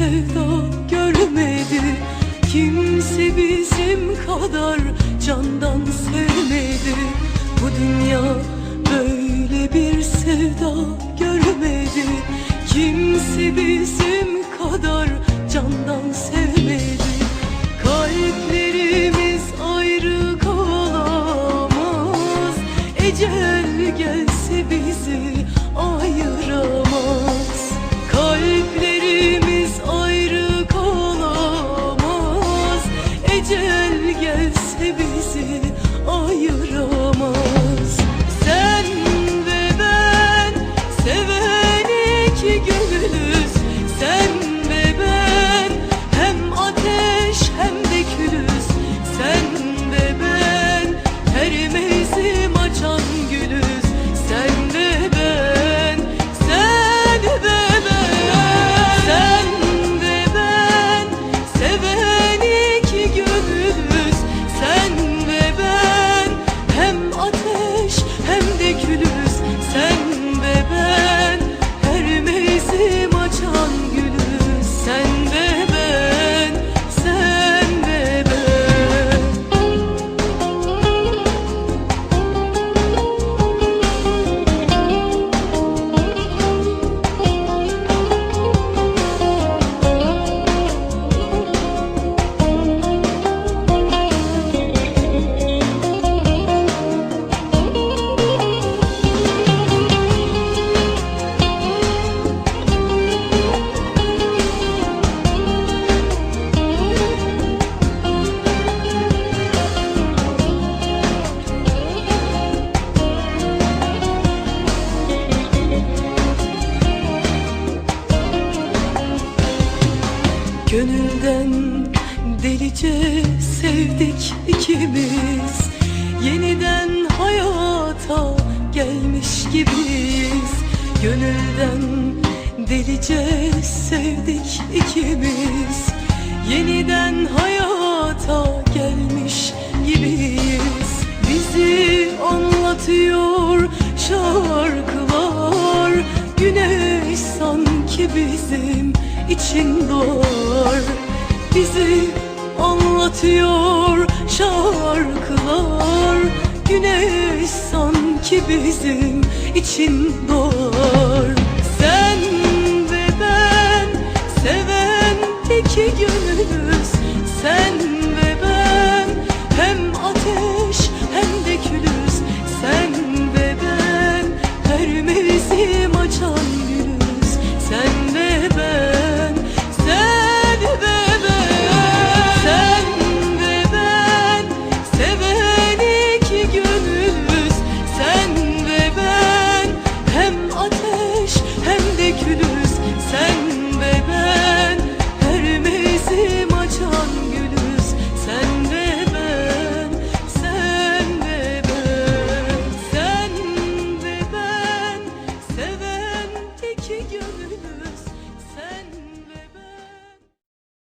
sevda görmedi. Kimse bizim kadar candan sevmedi. Bu dünya böyle bir sevda görmedi. Kimse bizim kadar candan sevmedi. Kalplerimiz ayrı kalamaz. Ecel gelse bizi ayıramaz. Kalplerimiz Gönülden delice sevdik ikimiz. Yeniden hayata gelmiş gibiyiz. Gönülden delice sevdik ikimiz. Yeniden hayata gelmiş gibiyiz. Bizi anlatıyor şarkılar. Güneş sanki bizim için doğar. Bizi anlatıyor şarkılar. Güneş sanki bizim için doğar. Sen ve ben seven iki gönüllüz Sen